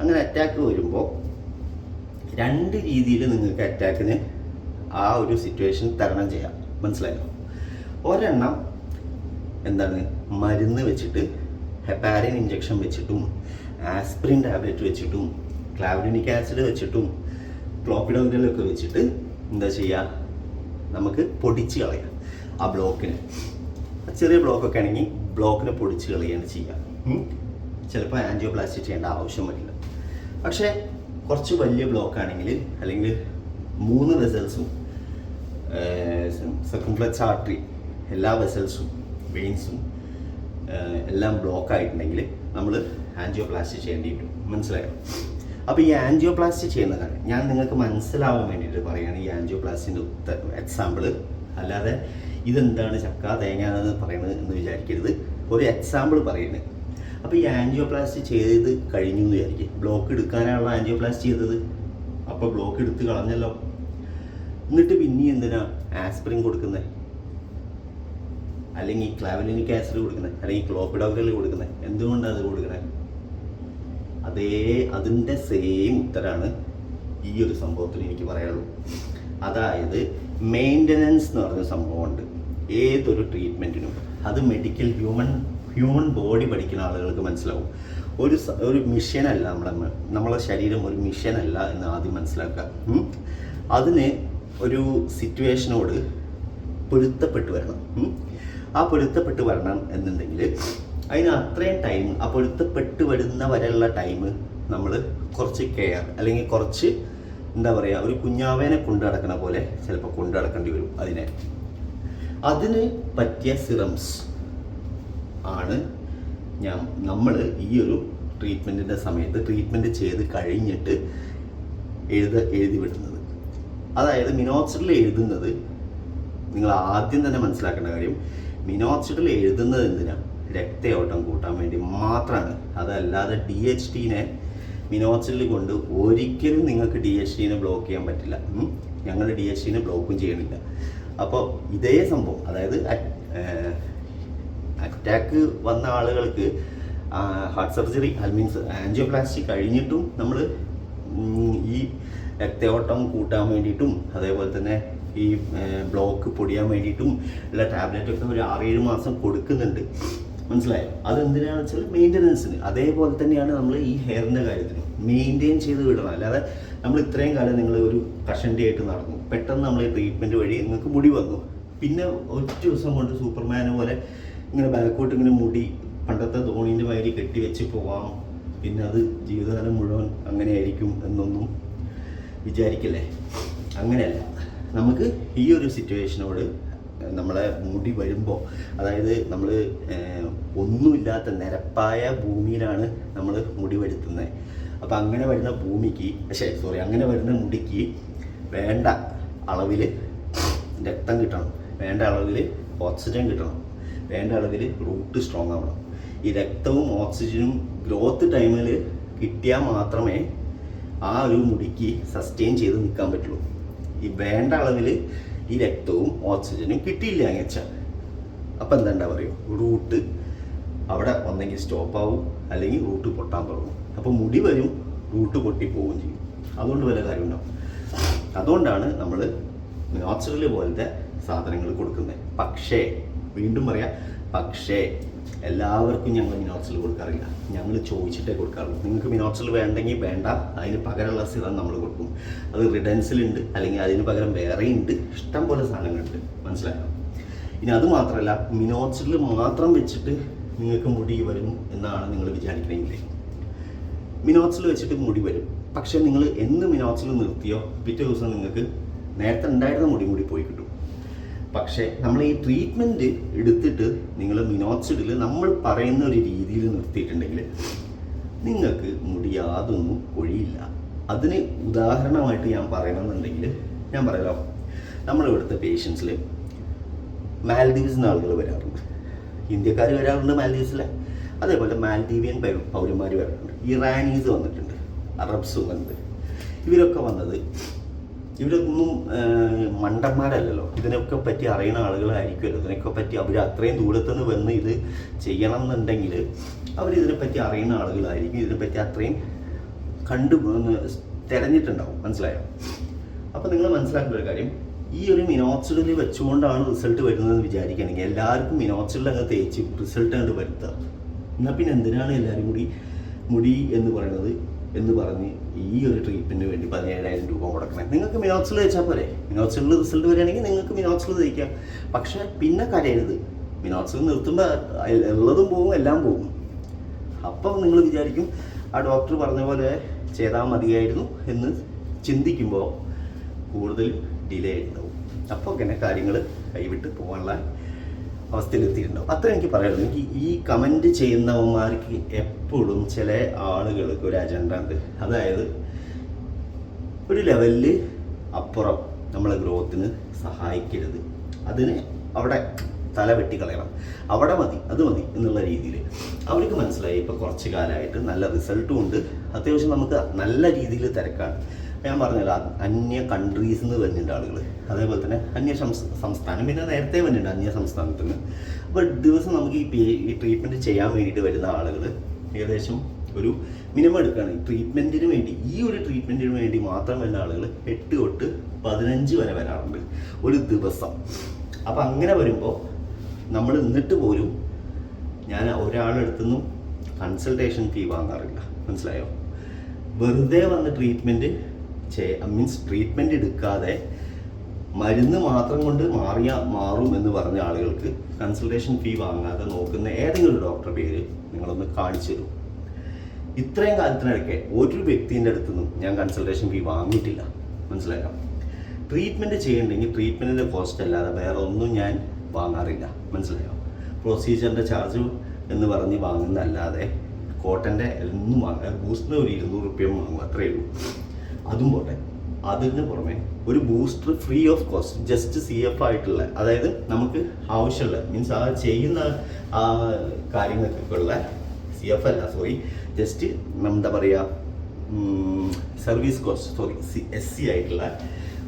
അങ്ങനെ അറ്റാക്ക് വരുമ്പോൾ രണ്ട് രീതിയിൽ നിങ്ങൾക്ക് അറ്റാക്കിന് ആ ഒരു സിറ്റുവേഷൻ തരണം ചെയ്യാം. മനസ്സിലായോ? ഒരെണ്ണം എന്താണ്? മരുന്ന് വെച്ചിട്ട് ഹെപ്പാരിൻ ഇഞ്ചക്ഷൻ വെച്ചിട്ടും ആസ്പിരിൻ ടാബ്ലറ്റ് വെച്ചിട്ടും ക്ലാവിഡിനിക് ആസിഡ് വെച്ചിട്ടും ക്ലോപ്പിഡോഗ്രലൊക്കെ വെച്ചിട്ട് എന്താ ചെയ്യുക നമുക്ക് പൊടിച്ച് കളയാം ആ ബ്ലോക്കിന്. ചെറിയ ബ്ലോക്കൊക്കെ ആണെങ്കിൽ ബ്ലോക്കിനെ പൊടിച്ച് കളയാണ് ചെയ്യുക. ചിലപ്പോൾ ആൻജിയോപ്ലാസ്റ്റി ചെയ്യേണ്ട ആവശ്യം വരില്ല. പക്ഷേ കുറച്ച് വലിയ ബ്ലോക്ക് ആണെങ്കിൽ അല്ലെങ്കിൽ മൂന്ന് വെസൽസും സർക്കംഫ്ലക്സ് ആർട്ടറി എല്ലാ വെസൽസും വെയിൻസും എല്ലാം ബ്ലോക്ക് ആയിട്ടുണ്ടെങ്കിൽ നമ്മൾ ആൻജിയോപ്ലാസ്റ്റി ചെയ്യേണ്ടി വരും. മനസ്സിലായോ? അപ്പോൾ ഈ ആൻജിയോപ്ലാസ്റ്റി ചെയ്യുന്ന കാര്യം ഞാൻ നിങ്ങൾക്ക് മനസ്സിലാവാൻ വേണ്ടിയിട്ട് പറയുകയാണ് ഈ ആൻജിയോപ്ലാസ്റ്റിന്റെ എക്സാമ്പിൾ അല്ലാതെ ഇതെന്താണ് ചക്ക തേങ്ങ എന്ന് പറയുന്നത് എന്ന് വിചാരിക്കരുത്. ഒരു എക്സാമ്പിൾ പറയുന്നത് അപ്പോൾ ഈ ആൻജിയോപ്ലാസ്റ്റി ചെയ്ത് കഴിഞ്ഞു എന്ന് വിചാരിക്കും. ബ്ലോക്ക് എടുക്കാനാണല്ലോ ആൻജിയോപ്ലാസ്റ്റി ചെയ്തത്. അപ്പോൾ ബ്ലോക്ക് എടുത്ത് കളഞ്ഞല്ലോ. എന്നിട്ട് പിന്നെ എന്തിനാ? ആസ്പിരിൻ കൊടുക്കുന്നത് അല്ലെങ്കിൽ ക്ലാവലിനിക് ആസിഡ് കൊടുക്കുന്നത് അല്ലെങ്കിൽ ക്ലോപ്പിഡോഗ്രൽ കൊടുക്കുന്നത് എന്തുകൊണ്ടാണ് അത് കൊടുക്കുന്നത് അതേ അതിന്റെ സെയിം ഉത്തരാണ് ഈ ഒരു സംഭവത്തിൽ എനിക്ക് പറയാനുള്ളൂ അതായത് മെയിന്റനൻസ് എന്ന് പറഞ്ഞ സംഭവമുണ്ട്. ഏതൊരു ട്രീറ്റ്മെന്റിനും അത് മെഡിക്കൽ ഹ്യൂമൻ ഹ്യൂമൻ ബോഡി പഠിക്കുന്ന ആളുകൾക്ക് മനസ്സിലാവും. ഒരു ഒരു മിഷനല്ല നമ്മുടെ നമ്മളെ ശരീരം ഒരു മിഷനല്ല എന്ന് ആദ്യം മനസ്സിലാക്കുക. അതിന് ഒരു സിറ്റുവേഷനോട് പൊരുത്തപ്പെട്ടു വരണം. ആ പൊരുത്തപ്പെട്ട് വരണം എന്നുണ്ടെങ്കിൽ അതിന് അത്രയും ടൈം ആ പൊരുത്തപ്പെട്ട് വരുന്ന വരെയുള്ള ടൈം നമ്മൾ കുറച്ച് കെയർ അല്ലെങ്കിൽ കുറച്ച് എന്താ പറയുക ഒരു കുഞ്ഞാവേനെ കൊണ്ടു നടക്കണ പോലെ ചിലപ്പോൾ കൊണ്ടു നടക്കേണ്ടി വരും അതിനെ. അതിന് പറ്റിയ സിറംസ് ആണ് ഞാൻ നമ്മൾ ഈ ഒരു ട്രീറ്റ്മെന്റിന്റെ സമയത്ത് ട്രീറ്റ്മെന്റ് ചെയ്ത് കഴിഞ്ഞിട്ട് എഴുത എഴുതി വിടുന്നത്. അതായത് മിനോക്സിഡിൽ എഴുതുന്നത് നിങ്ങൾ ആദ്യം തന്നെ മനസ്സിലാക്കേണ്ട കാര്യം മിനോക്സിഡിൽ എഴുതുന്നത് എന്തിനാണ് രക്തയോട്ടം കൂട്ടാൻ വേണ്ടി മാത്രമാണ് അതല്ലാതെ ഡി എച്ച് ടീനെ മിനോക്സിഡിൽ കൊണ്ട് ഒരിക്കലും നിങ്ങൾക്ക് ഡി എച്ച് ടീനെ ബ്ലോക്ക് ചെയ്യാൻ പറ്റില്ല. ഞങ്ങൾ ഡി എച്ച് ടീനെ ബ്ലോക്കും ചെയ്യണില്ല. അപ്പോൾ ഇതേ സംഭവം. അതായത് അറ്റാക്ക് വന്ന ആളുകൾക്ക് ഹാർട്ട് സർജറി മീൻസ് ആൻജിയോപ്ലാസ്റ്റി കഴിഞ്ഞിട്ടും നമ്മൾ ഈ രക്തയോട്ടം കൂട്ടാൻ വേണ്ടിയിട്ടും അതേപോലെ തന്നെ ഈ ബ്ലോക്ക് പൊടിയാൻ വേണ്ടിയിട്ടും ഉള്ള ടാബ്ലറ്റ് ഒക്കെ ഒരു ആറേഴ് മാസം കൊടുക്കുന്നുണ്ട്. മനസ്സിലായോ? അതെന്തിനാണെന്ന് വെച്ചാൽ മെയിന്റനൻസിന് അതേപോലെ തന്നെയാണ് നമ്മൾ ഈ ഹെയറിന്റെ കാര്യത്തിന് മെയിന്റെയിൻ ചെയ്ത് വിടണം. അല്ലാതെ നമ്മൾ ഇത്രയും കാലം നിങ്ങൾ ഒരു കഷണ്ടി ആയിട്ട് നടന്നു. പെട്ടെന്ന് നമ്മൾ ഈ ട്രീറ്റ്മെന്റ് വഴി നിങ്ങൾക്ക് മുടി വന്നു. പിന്നെ ഒറ്റ ദിവസം കൊണ്ട് സൂപ്പർമാനെ പോലെ ഇങ്ങനെ ബാക്കോട്ട് ഇങ്ങനെ മുടി പണ്ടത്തെ ധോണീന്റെ മാതിരി കെട്ടി വെച്ച് പോവാം. പിന്നെ അത് ജീവിതകാലം മുഴുവൻ അങ്ങനെ ആയിരിക്കും എന്നൊന്നും വിചാരിക്കല്ലേ? അങ്ങനെയല്ല. നമുക്ക് ഈ ഒരു സിറ്റുവേഷനോട് നമ്മളെ മുടി വരുമ്പോൾ അതായത് നമ്മൾ ഒന്നുമില്ലാത്ത നിരപ്പായ ഭൂമിയിലാണ് നമ്മൾ മുടി വരുത്തുന്നത് അപ്പം അങ്ങനെ വരുന്ന ഭൂമിക്ക് പക്ഷേ സോറി അങ്ങനെ വരുന്ന മുടിക്ക് വേണ്ട അളവിൽ രക്തം കിട്ടണം. വേണ്ട അളവിൽ ഓക്സിജൻ കിട്ടണം. വേണ്ട അളവിൽ റൂട്ട് സ്ട്രോങ് ആവണം. ഈ രക്തവും ഓക്സിജനും ഗ്രോത്ത് ടൈമിൽ കിട്ടിയാൽ മാത്രമേ ആ ഒരു മുടിക്ക് സസ്റ്റെയിൻ ചെയ്ത് നിൽക്കാൻ പറ്റുള്ളൂ. ഈ വേണ്ട അളവിൽ ഈ രക്തവും ഓക്സിജനും കിട്ടിയില്ല എന്ന് വെച്ചാൽ അപ്പം എന്താ പറയുക? റൂട്ട് അവിടെ ഒന്നെങ്കിൽ സ്റ്റോപ്പ് ആവും അല്ലെങ്കിൽ റൂട്ട് പൊട്ടാൻ തുടങ്ങും. അപ്പോൾ മുടി വരും റൂട്ട് പൊട്ടി പോവുകയും ചെയ്യും. അതുകൊണ്ട് വല്ല കാര്യം ഉണ്ടാവും. അതുകൊണ്ടാണ് നമ്മൾ നാച്ചുറൽ പോലത്തെ സാധനങ്ങൾ കൊടുക്കുന്നത്. പക്ഷേ വീണ്ടും പറയാം. പക്ഷേ എല്ലാവർക്കും ഞങ്ങൾ മിനോക്സിൽ കൊടുക്കാറില്ല. ഞങ്ങൾ ചോദിച്ചിട്ടേ കൊടുക്കാറുള്ളൂ. നിങ്ങൾക്ക് മിനോക്സിൽ വേണ്ടെങ്കിൽ വേണ്ട. അതിന് പകരമുള്ള സിറം നമ്മൾ കൊടുക്കും. അത് റിഡൻസിലുണ്ട് അല്ലെങ്കിൽ അതിന് പകരം വേറെയുണ്ട് ഇഷ്ടം പോലെ സാധനങ്ങളുണ്ട്. മനസ്സിലായോ? ഇനി അത് മാത്രമല്ല മിനോക്സിൽ മാത്രം വെച്ചിട്ട് നിങ്ങൾക്ക് മുടി വരും എന്നാണ് നിങ്ങൾ വിചാരിക്കണമെങ്കിൽ മിനോക്സിൽ വെച്ചിട്ട് മുടി വരും. പക്ഷേ നിങ്ങൾ എന്ന് മിനോക്സിൽ നിർത്തിയോ പിറ്റേ ദിവസം നിങ്ങൾക്ക് നേരത്തെ ഉണ്ടായിരുന്ന മുടി മുടി പോയി കിട്ടും. പക്ഷേ നമ്മൾ ഈ ട്രീറ്റ്മെന്റ് എടുത്തിട്ട് നിങ്ങൾ മിനോക്സിഡിൽ നമ്മൾ പറയുന്ന ഒരു രീതിയിൽ നിർത്തിയിട്ടുണ്ടെങ്കിൽ നിങ്ങൾക്ക് മുടി യാതൊന്നും കൊഴിയില്ല. അതിന് ഉദാഹരണമായിട്ട് ഞാൻ പറയണമെന്നുണ്ടെങ്കിൽ ഞാൻ പറയാലോ. നമ്മളിവിടുത്തെ പേഷ്യൻസിൽ നിന്ന് ആളുകൾ വരാറുണ്ട്. ഇന്ത്യക്കാർ വരാറുണ്ട് മാൽദീവ്സിലെ അതേപോലെ മാൽദീവിയൻ പൗരന്മാർ വരാറുണ്ട്. ഇറാനീസ് വന്നിട്ടുണ്ട്. അറബ്സ് വന്നിട്ടുണ്ട്. ഇവരൊക്കെ വന്നത് ഇവരൊന്നും മണ്ടന്മാരല്ലല്ലോ. ഇതിനൊക്കെ പറ്റി അറിയുന്ന ആളുകളായിരിക്കുമല്ലോ. ഇതിനൊക്കെ പറ്റി അവർ അത്രയും ദൂരത്തുനിന്ന് വന്ന് ഇത് ചെയ്യണം എന്നുണ്ടെങ്കിൽ അവർ ഇതിനെപ്പറ്റി അറിയുന്ന ആളുകളായിരിക്കും. ഇതിനെപ്പറ്റി അത്രയും കണ്ടു തിരഞ്ഞിട്ടുണ്ടാവും. മനസ്സിലായോ? അപ്പോൾ നിങ്ങൾ മനസ്സിലാക്കേണ്ട ഒരു കാര്യം. ഈ ഒരു മിനോക്സിഡിൽ വെച്ചുകൊണ്ടാണ് റിസൾട്ട് വരുന്നതെന്ന് വിചാരിക്കുകയാണെങ്കിൽ എല്ലാവർക്കും മിനോക്സിഡിൽ അങ്ങ് തേച്ച് റിസൾട്ട് അങ്ങോട്ട് വരുത്തുക. എന്നാൽ പിന്നെ എന്തിനാണ് എല്ലാവരും കൂടി മുടി എന്ന് പറയുന്നത് എന്ന് പറഞ്ഞ് ഈ ഒരു ട്രീറ്റ്മെന്റ് വേണ്ടി പതിനേഴായിരം രൂപ കൊടുക്കണം നിങ്ങൾക്ക് മിനോക്സിൽ വെച്ചാൽ പോരെ. മിനോക്സിൽ റിസൾട്ട് വരികയാണെങ്കിൽ നിങ്ങൾക്ക് മിനോക്സിൽ തയ്ക്കാം പക്ഷെ പിന്നെ കരയരുത്. മിനോക്സിൽ നിർത്തുമ്പോൾ ഉള്ളതും പോകും എല്ലാം പോകും. അപ്പം നിങ്ങൾ വിചാരിക്കും ആ ഡോക്ടർ പറഞ്ഞ പോലെ ചെയ്താൽ മതിയായിരുന്നു എന്ന് ചിന്തിക്കുമ്പോൾ കൂടുതൽ ഡിലേ ഉണ്ടാവും അപ്പോൾ ഇങ്ങനെ കാര്യങ്ങൾ കൈവിട്ട് പോകാനുള്ള അവസ്ഥയിലെത്തിയിട്ടുണ്ടാവും അത്ര എനിക്ക് പറയുള്ളൂ എനിക്ക് ഈ കമന്റ് ചെയ്യുന്നവന്മാർക്ക് എപ്പോഴും ചില ആളുകൾക്ക് ഒരു അജണ്ട ഉണ്ട്. അതായത് ഒരു ലെവലിൽ അപ്പുറം നമ്മളെ ഗ്രോത്തിന് സഹായിക്കരുത്. അതിന് അവിടെ തല വെട്ടിക്കളയണം. അവിടെ മതി അത് മതി എന്നുള്ള രീതിയിൽ അവർക്ക് മനസ്സിലായി ഇപ്പോൾ കുറച്ച് കാലമായിട്ട് നല്ല റിസൾട്ടും ഉണ്ട്. അത്യാവശ്യം നമുക്ക് നല്ല രീതിയിൽ തിരക്കാണ്. ഞാൻ പറഞ്ഞല്ലോ അന്യ കൺട്രീസിൽ നിന്ന് വരുന്നുണ്ട് ആളുകൾ അതേപോലെ തന്നെ അന്യ സംസ്ഥാനം. പിന്നെ നേരത്തെ വന്നിട്ടുണ്ട് അന്യ സംസ്ഥാനത്ത് നിന്ന് അപ്പോൾ ദിവസം നമുക്ക് ഈ ഈ ട്രീറ്റ്മെന്റ് ചെയ്യാൻ വേണ്ടിയിട്ട് വരുന്ന ആളുകൾ ഏകദേശം ഒരു മിനിമം എടുക്കുകയാണ്. ട്രീറ്റ്മെന്റിന് വേണ്ടി ഈ ഒരു ട്രീറ്റ്മെന്റിന് വേണ്ടി മാത്രം വരുന്ന ആളുകൾ എട്ട് തൊട്ട് പതിനഞ്ച് വരെ വരാറുണ്ട് ഒരു ദിവസം. അപ്പം അങ്ങനെ വരുമ്പോൾ നമ്മൾ എന്നിട്ട് പോലും ഞാൻ ഒരാളെടുത്തുനിന്നും കൺസൾട്ടേഷൻ ഫീ വാങ്ങാറില്ല. മനസ്സിലായോ? വെറുതെ വന്ന് ട്രീറ്റ്മെന്റ് മീൻസ് ട്രീറ്റ്മെന്റ് എടുക്കാതെ മരുന്ന് മാത്രം കൊണ്ട് മാറിയ മാറും എന്ന് പറഞ്ഞ ആളുകൾക്ക് കൺസൾട്ടേഷൻ ഫീ വാങ്ങാതെ നോക്കുന്ന ഏതെങ്കിലും ഒരു ഡോക്ടറെ പേര് നിങ്ങളൊന്ന് കാണിച്ചു തരും. ഇത്രയും കാലത്തിനിടയ്ക്ക് ഒരു വ്യക്തിന്റെ അടുത്ത് നിന്നും ഞാൻ കൺസൾട്ടേഷൻ ഫീ വാങ്ങിയിട്ടില്ല. മനസ്സിലാക്കാം ട്രീറ്റ്മെന്റ് ചെയ്യണമെങ്കിൽ ട്രീറ്റ്മെന്റിന്റെ കോസ്റ്റ് അല്ലാതെ വേറെ ഒന്നും ഞാൻ വാങ്ങാറില്ല. മനസ്സിലായോ? പ്രൊസീജിയറിന്റെ ചാർജ് എന്ന് പറഞ്ഞ് വാങ്ങുന്നതല്ലാതെ കോട്ടന്റെ ഒന്നും വാങ്ങാൻ ബൂസ്റ്റിന് ഒരു ഇരുന്നൂറ് റുപ്യ വാങ്ങും അത്രയേ ഉള്ളൂ. അതും പോട്ടെ. അതിന് പുറമെ ഒരു booster free of cost just C F ആയിട്ടുള്ള അതായത് നമുക്ക് ആവശ്യമുള്ള മീൻസ് ആ ചെയ്യുന്ന ആ കാര്യങ്ങൾക്കൊക്കെ ഉള്ള സി എഫ് അല്ല സോറി ജസ്റ്റ് എന്താ പറയുക service cost sorry C S C ആയിട്ടുള്ള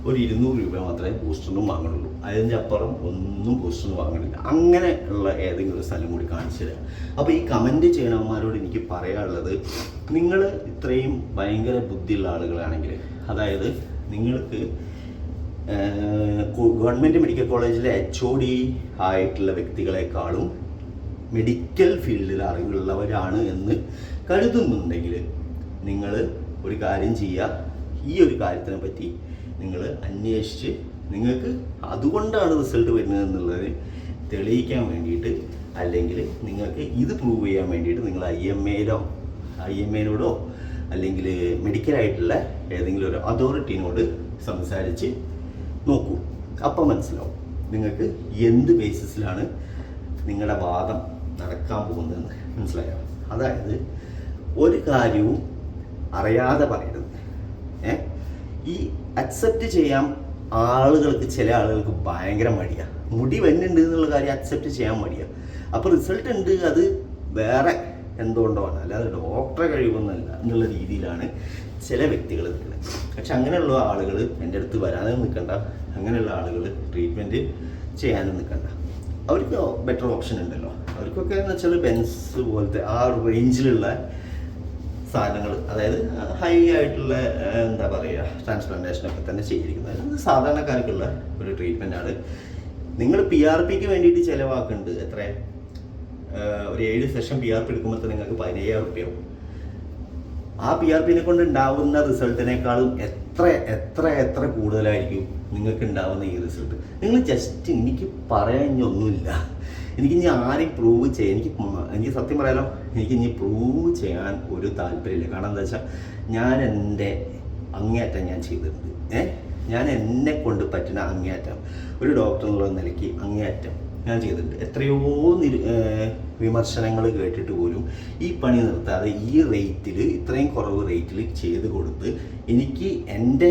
ഒരു ഇരുന്നൂറ് രൂപ മാത്രമേ ബൂസ്റ്ററിനും വാങ്ങുള്ളൂ അതിന്റെ അപ്പുറം ഒന്നും ബൂസ്റ്ററിന് വാങ്ങണില്ല അങ്ങനെ ഉള്ള ഏതെങ്കിലും ഒരു സ്ഥലം കൂടി കാണിച്ചു തരാം. അപ്പോൾ ഈ കമന്റ് ചെയ്യണവന്മാരോട് എനിക്ക് പറയാനുള്ളത് നിങ്ങൾ ഇത്രയും ഭയങ്കര ബുദ്ധിയുള്ള ആളുകളാണെങ്കിൽ അതായത് നിങ്ങൾക്ക് ഗവൺമെന്റ് മെഡിക്കൽ കോളേജിലെ എച്ച് ഒ ഡി ആയിട്ടുള്ള വ്യക്തികളെക്കാളും മെഡിക്കൽ ഫീൽഡിൽ അറിവുള്ളവരാണ് എന്ന് കരുതുന്നുണ്ടെങ്കിൽ നിങ്ങൾ ഒരു കാര്യം ചെയ്യുക. ഈ ഒരു കാര്യത്തിനെ പറ്റി നിങ്ങൾ അന്വേഷിച്ച് നിങ്ങൾക്ക് അതുകൊണ്ടാണ് റിസൾട്ട് വരുന്നത് എന്നുള്ളത് തെളിയിക്കാൻ വേണ്ടിയിട്ട് അല്ലെങ്കിൽ നിങ്ങൾക്ക് ഇത് പ്രൂവ് ചെയ്യാൻ വേണ്ടിയിട്ട് നിങ്ങൾ ഐ എം എയിലോ ഐ എം എനോടോ അല്ലെങ്കിൽ മെഡിക്കലായിട്ടുള്ള ഏതെങ്കിലും ഒരു അതോറിറ്റീനോട് സംസാരിച്ച് നോക്കൂ. അപ്പം മനസ്സിലാവും നിങ്ങൾക്ക് എന്ത് ബേസിസിലാണ് നിങ്ങളുടെ വാദം നടക്കാൻ പോകുന്നതെന്ന് മനസ്സിലായോ? അതായത് ഒരു കാര്യവും അറിയാതെ പറയരുത്. ഏ? ഈ അക്സെപ്റ്റ് ചെയ്യാൻ ആളുകൾക്ക് ചില ആളുകൾക്ക് ഭയങ്കര മടിയാണ് മുടി വന്നിട്ടുണ്ട് എന്നുള്ള കാര്യം അക്സെപ്റ്റ് ചെയ്യാൻ മടിയാണ് അപ്പോൾ റിസൾട്ട് ഉണ്ട് അത് വേറെ എന്തുകൊണ്ടാണ് അല്ലാതെ ഡോക്ടറെ കഴിവൊന്നല്ല എന്നുള്ള രീതിയിലാണ് ചില വ്യക്തികൾ നിൽക്കുന്നത്. പക്ഷെ അങ്ങനെയുള്ള ആളുകൾ എന്റെ അടുത്ത് വരാതെ നിൽക്കണ്ട. അങ്ങനെയുള്ള ആളുകൾ ട്രീറ്റ്മെന്റ് ചെയ്യാനും നിൽക്കണ്ട. അവർക്ക് ബെറ്റർ ഓപ്ഷൻ ഉണ്ടല്ലോ. അവർക്കൊക്കെ എന്ന് വെച്ചാൽ ബെൻസ് പോലത്തെ ആ റേഞ്ചിലുള്ള സാധനങ്ങൾ അതായത് ഹൈ ആയിട്ടുള്ള എന്താ പറയുക ട്രാൻസ്പ്ലാന്റേഷനൊക്കെ തന്നെ ചെയ്തിരിക്കുന്നത്. അത് സാധാരണക്കാർക്കുള്ള ഒരു ട്രീറ്റ്മെന്റ് ആണ്. നിങ്ങൾ പി ആർ പിക്ക് വേണ്ടിയിട്ട് ചിലവാക്കുന്നുണ്ട്. എത്ര ഒരു ഏഴ് സെഷൻ പി ആർ പി എടുക്കുമ്പോൾ നിങ്ങൾക്ക് പതിനയ്യായിരം റുപ്യാവും ആ പി ആർ പിനെ കൊണ്ട് ഉണ്ടാവുന്ന റിസൾട്ടിനേക്കാളും എത്ര എത്ര എത്ര കൂടുതലായിരിക്കും നിങ്ങൾക്ക് ഉണ്ടാവുന്ന ഈ റിസൾട്ട്? നിങ്ങൾ ജസ്റ്റ് എനിക്ക് ഒന്നുമില്ല. എനിക്ക് ഇനി ആരെയും പ്രൂവ് ചെയ്യാൻ എനിക്ക് എനിക്ക് സത്യം പറയാലോ എനിക്ക് ഇനി പ്രൂവ് ചെയ്യാൻ ഒരു താല്പര്യമില്ല. കാരണം എന്താ വെച്ചാൽ ഞാൻ എന്റെ അങ്ങേയറ്റം ഞാൻ ചെയ്തിട്ടുണ്ട്. ഏഹ് ഞാൻ എന്നെ കൊണ്ട് പറ്റുന്ന അങ്ങേയറ്റം. ഒരു ഡോക്ടർ എന്നുള്ള നിലയ്ക്ക് അങ്ങേയറ്റം ഞാൻ ചെയ്തിട്ടുണ്ട്. എത്രയോ വിമർശനങ്ങൾ കേട്ടിട്ട് പോലും ഈ പണി നിർത്താതെ ഈ റേറ്റിൽ ഇത്രയും കുറവ് റേറ്റിൽ ചെയ്ത് കൊടുത്ത് എനിക്ക് എന്റെ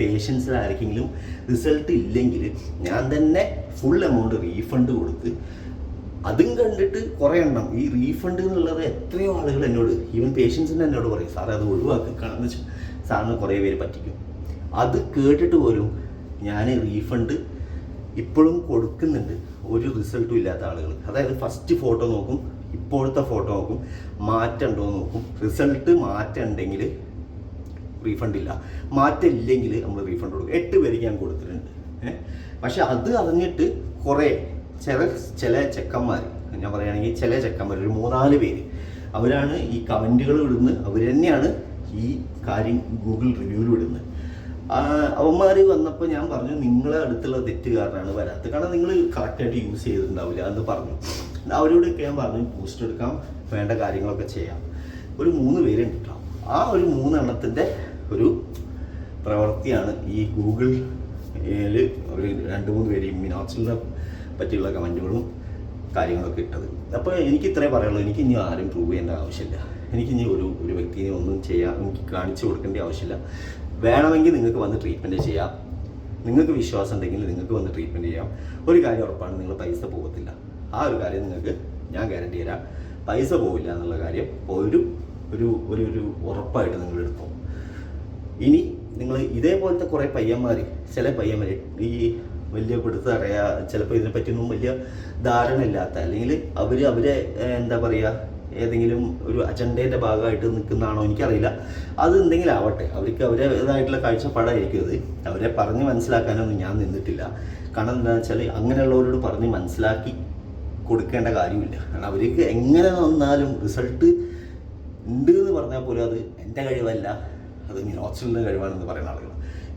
പേഷ്യൻസിൽ ആർക്കെങ്കിലും റിസൾട്ട് ഇല്ലെങ്കിൽ ഞാൻ തന്നെ ഫുൾ എമൗണ്ട് റീഫണ്ട് കൊടുത്ത് അതും കണ്ടിട്ട് കുറേ എണ്ണം. ഈ റീഫണ്ട് എന്നുള്ളത് എത്രയോ ആളുകൾ എന്നോട് ഈവൻ പേഷ്യൻസിന്റെ എന്നോട് പറയും സാറേ അത് ഒഴിവാക്കി. വെച്ചാൽ സാറിന് കുറേ പേര് പറ്റിക്കും. അത് കേട്ടിട്ട് പോലും ഞാൻ റീഫണ്ട് ഇപ്പോഴും കൊടുക്കുന്നുണ്ട്. ഒരു റിസൾട്ടും ഇല്ലാത്ത ആളുകൾ അതായത് ഫസ്റ്റ് ഫോട്ടോ നോക്കും ഇപ്പോഴത്തെ ഫോട്ടോ നോക്കും മാറ്റണ്ടോ നോക്കും. റിസൾട്ട് മാറ്റണ്ടെങ്കിൽ റീഫണ്ട് ഇല്ല. മാറ്റില്ലെങ്കിൽ നമ്മൾ റീഫണ്ട് കൊടുക്കും. എട്ട് പേർക്ക് ഞാൻ കൊടുത്തിട്ടുണ്ട്. പക്ഷെ അത് അറിഞ്ഞിട്ട് കുറേ ചില ചില ചെക്കന്മാർ ഞാൻ പറയുകയാണെങ്കിൽ ചില ചെക്കന്മാർ ഒരു മൂന്നാൽ പേര് അവരാണ് ഈ കമന്റുകൾ ഇടുന്നത്. അവർ തന്നെയാണ് ഈ കാര്യം ഗൂഗിൾ റിവ്യൂവിൽ ഇടുന്നത്. അവന്മാർ വന്നപ്പോൾ ഞാൻ പറഞ്ഞു നിങ്ങളെ അടുത്തുള്ള തെറ്റുകാരനാണ് വരാത്തത്. കാരണം നിങ്ങൾ കറക്റ്റായിട്ട് യൂസ് ചെയ്തിട്ടുണ്ടാവില്ല എന്ന് പറഞ്ഞു. അവരോടൊക്കെ ഞാൻ പറഞ്ഞു പോസ്റ്റ് എടുക്കാം വേണ്ട കാര്യങ്ങളൊക്കെ ചെയ്യാം. ഒരു മൂന്ന് പേരുണ്ട് കേട്ടോ ആ ഒരു മൂന്നെണ്ണത്തിന്റെ ഒരു പ്രവൃത്തിയാണ് ഈ ഗൂഗിൾ ഒരു രണ്ട് മൂന്ന് പേര് ഈ പറ്റിയുള്ള കമന്റുകളും കാര്യങ്ങളൊക്കെ ഇട്ടത്. അപ്പോൾ എനിക്ക് ഇത്രേ പറയുള്ളൂ എനിക്ക് ഇനി ആരും പ്രൂവ് ചെയ്യേണ്ട ആവശ്യമില്ല. എനിക്കിനി ഒരു ഒരു വ്യക്തിയെ ഒന്നും ചെയ്യാൻ എനിക്ക് കാണിച്ചു കൊടുക്കേണ്ട ആവശ്യമില്ല. വേണമെങ്കിൽ നിങ്ങൾക്ക് വന്ന് ട്രീറ്റ്മെന്റ് ചെയ്യാം. നിങ്ങൾക്ക് വിശ്വാസം ഉണ്ടെങ്കിൽ നിങ്ങൾക്ക് വന്ന് ട്രീറ്റ്മെന്റ് ചെയ്യാം. ഒരു കാര്യം ഉറപ്പാണ് നിങ്ങൾ പൈസ പോകത്തില്ല. ആ ഒരു കാര്യം നിങ്ങൾക്ക് ഞാൻ ഗ്യാരണ്ടി തരാം. പൈസ പോവില്ല എന്നുള്ള കാര്യം ഒരു ഒരു ഒരു ഒരു ഉറപ്പായിട്ട് നിങ്ങൾ എടുത്തു. ഇനി നിങ്ങൾ ഇതേപോലത്തെ കുറേ പയ്യന്മാർ ചില പയ്യന്മാർ ഈ വലിയ പിടുത്തം അറിയാ ചിലപ്പോൾ ഇതിനെ പറ്റിയൊന്നും വലിയ ധാരണ ഇല്ലാത്ത അല്ലെങ്കിൽ അവർ അവരെ എന്താ പറയുക ഏതെങ്കിലും ഒരു അജണ്ടേന്റെ ഭാഗമായിട്ട് നിൽക്കുന്നതാണോ എനിക്കറിയില്ല. അത് എന്തെങ്കിലും ആവട്ടെ. അവർക്ക് അവരുടേതായിട്ടുള്ള കാഴ്ചപ്പാടായിരിക്കും അത്. അവരെ പറഞ്ഞ് മനസ്സിലാക്കാനൊന്നും ഞാൻ നിന്നിട്ടില്ല. കാരണം എന്താണെന്ന് വെച്ചാൽ അങ്ങനെയുള്ളവരോട് പറഞ്ഞ് മനസ്സിലാക്കി കൊടുക്കേണ്ട കാര്യമില്ല. കാരണം അവർക്ക് എങ്ങനെ വന്നാലും റിസൾട്ട് ഉണ്ട് എന്ന് പറഞ്ഞാൽ പോലും അത് എന്റെ കഴിവല്ല. അത് മിനോച്ചലിന്റെ കഴിവാണെന്ന് പറയുന്ന ആളുകൾ.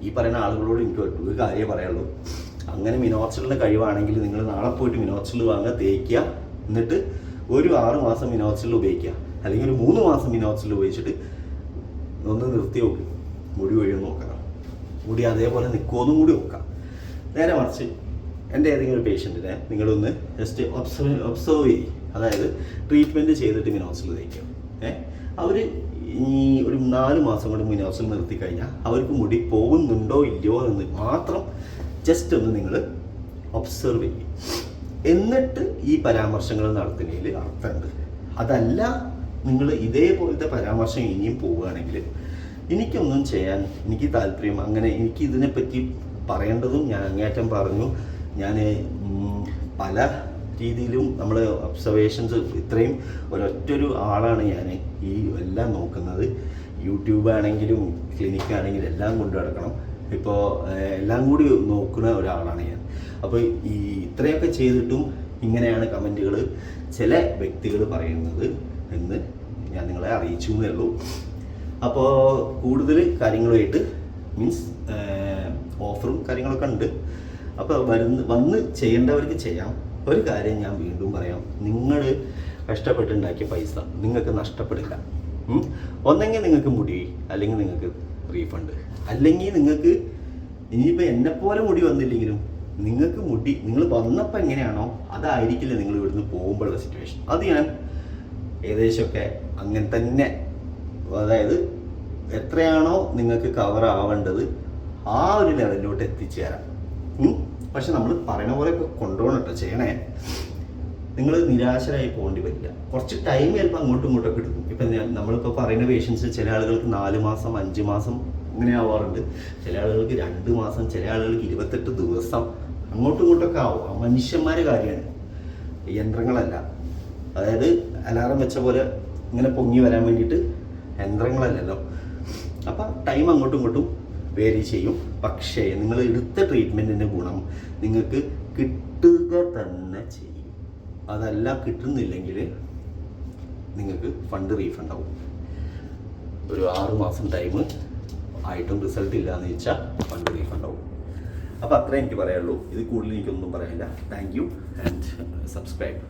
ഈ പറയുന്ന ആളുകളോട് എനിക്ക് ഒരു കാര്യമേ പറയുള്ളൂ അങ്ങനെ മിനോച്ചലിന്റെ കഴിവാണെങ്കിൽ നിങ്ങൾ നാളെ പോയിട്ട് മിനോച്ചൽ വാങ്ങുക തേക്കുക എന്നിട്ട് ഒരു ആറ് മാസം മിനോക്സിൽ ഉപയോഗിക്കുക. അല്ലെങ്കിൽ ഒരു മൂന്ന് മാസം മിനോക്സിൽ ഉപയോഗിച്ചിട്ട് ഒന്ന് നിർത്തി നോക്കും. മുടി വഴി നോക്കണം. മുടി അതേപോലെ നിൽക്കുമെന്നും കൂടി നോക്കാം. നേരെ മറിച്ച് എന്റെ ഏതെങ്കിലും ഒരു പേഷ്യന്റിനെ നിങ്ങളൊന്ന് ജസ്റ്റ് ഒബ്സർവ് ഒബ്സർവ് ചെയ്യും. അതായത് ട്രീറ്റ്മെന്റ് ചെയ്തിട്ട് മിനോസിൽ തയ്ക്കും ഏഹ് അവർ ഈ ഒരു നാല് മാസം കൊണ്ട് മിനോസിൽ നിർത്തി കഴിഞ്ഞാൽ അവർക്ക് മുടി പോകുന്നുണ്ടോ ഇല്ലയോ എന്ന് മാത്രം ജസ്റ്റ് ഒന്ന് നിങ്ങൾ ഒബ്സർവ് ചെയ്യും. എന്നിട്ട് ഈ പരാമർശങ്ങൾ നടത്തുന്നതിൽ അർത്ഥമുണ്ട്. അതല്ല നിങ്ങൾ ഇതേപോലത്തെ പരാമർശം ഇനിയും പോവുകയാണെങ്കിൽ എനിക്കൊന്നും ചെയ്യാൻ എനിക്ക് താല്പര്യം അങ്ങനെ എനിക്ക് ഇതിനെപ്പറ്റി പറയേണ്ടതും ഞാൻ അങ്ങേറ്റം പറഞ്ഞു. ഞാൻ പല രീതിയിലും നമ്മൾ ഒബ്സർവേഷൻസ് ഇത്രയും ഒരൊറ്റൊരു ആളാണ് ഞാൻ ഈ എല്ലാം നോക്കുന്നത്. യൂട്യൂബ് ആണെങ്കിലും ക്ലിനിക്ക് ആണെങ്കിലും എല്ലാം കൊണ്ടു നടക്കണം ഇപ്പോൾ എല്ലാം കൂടി നോക്കുന്ന ഒരാളാണ് ഞാൻ. അപ്പോൾ ഈ ഇത്രയൊക്കെ ചെയ്തിട്ടും ഇങ്ങനെയാണ് കമന്റുകൾ ചില വ്യക്തികൾ പറയുന്നത് എന്ന് ഞാൻ നിങ്ങളെ അറിയിച്ചു എന്നേ ഉള്ളൂ. അപ്പോൾ കൂടുതൽ കാര്യങ്ങളുമായിട്ട് മീൻസ് ഓഫറും കാര്യങ്ങളൊക്കെ ഉണ്ട്. അപ്പോൾ വരുന്ന വന്ന് ചെയ്യേണ്ടവർക്ക് ചെയ്യാം. ഒരു കാര്യം ഞാൻ വീണ്ടും പറയാം. നിങ്ങൾ കഷ്ടപ്പെട്ടുണ്ടാക്കിയ പൈസ നിങ്ങൾക്ക് നഷ്ടപ്പെടില്ല? ഒന്നെങ്കിൽ നിങ്ങൾക്ക് മുടി അല്ലെങ്കിൽ നിങ്ങൾക്ക് റീഫണ്ട് അല്ലെങ്കിൽ നിങ്ങൾക്ക് ഇനിയിപ്പോൾ എന്നെപ്പോലെ മുടി വന്നില്ലെങ്കിലും നിങ്ങൾക്ക് മുടി നിങ്ങൾ വന്നപ്പോൾ എങ്ങനെയാണോ അതായിരിക്കില്ല നിങ്ങൾ ഇവിടുന്ന് പോകുമ്പോഴുള്ള സിറ്റുവേഷൻ അത് ഞാൻ ഏകദേശമൊക്കെ അങ്ങനെ തന്നെ അതായത് എത്രയാണോ നിങ്ങൾക്ക് കവർ ആവേണ്ടത് ആ ഒരു ലെവലിലോട്ട് എത്തിച്ചേരാം? പക്ഷെ നമ്മൾ പറയുന്ന പോലെയൊക്കെ കൊണ്ടുപോകണം കേട്ടോ ചെയ്യണേ. നിങ്ങൾ നിരാശരായി പോകേണ്ടി വരില്ല. കുറച്ച് ടൈം ചിലപ്പോൾ അങ്ങോട്ടും ഇങ്ങോട്ടൊക്കെ എടുക്കും. ഇപ്പം ഞാൻ നമ്മളിപ്പോൾ പറയുന്ന പേഷ്യൻസ് ചില ആളുകൾക്ക് നാല് മാസം അഞ്ച് മാസം ഇങ്ങനെ ആവാറുണ്ട്. ചില ആളുകൾക്ക് രണ്ട് മാസം ചില ആളുകൾക്ക് ഇരുപത്തെട്ട് ദിവസം അങ്ങോട്ടും ഇങ്ങോട്ടൊക്കെ ആവും. മനുഷ്യന്മാരെ കാര്യമാണ്. യന്ത്രങ്ങളല്ല. അതായത് അലാറം വെച്ച പോലെ ഇങ്ങനെ പൊങ്ങി വരാൻ വേണ്ടിയിട്ട് യന്ത്രങ്ങളല്ലല്ലോ. അപ്പം ടൈം അങ്ങോട്ടും ഇങ്ങോട്ടും വേരി ചെയ്യും. പക്ഷേ നിങ്ങൾ എടുത്ത ട്രീറ്റ്മെന്റിന്റെ ഗുണം നിങ്ങൾക്ക് കിട്ടുക തന്നെ ചെയ്യും. അതല്ല കിട്ടുന്നില്ലെങ്കിൽ നിങ്ങൾക്ക് ഫണ്ട് റീഫണ്ട് ആവും. ഒരു ആറ് മാസം ടൈം ആയിട്ടും റിസൾട്ട് ഇല്ല എന്ന് വെച്ചാൽ ഫണ്ട് റീഫണ്ട് ആവും. അപ്പോൾ അത്രേ എനിക്ക് പറയാനുള്ളൂ. ഇത് കൂടുതൽ എനിക്കൊന്നും പറയാനില്ല. Thank you and subscribe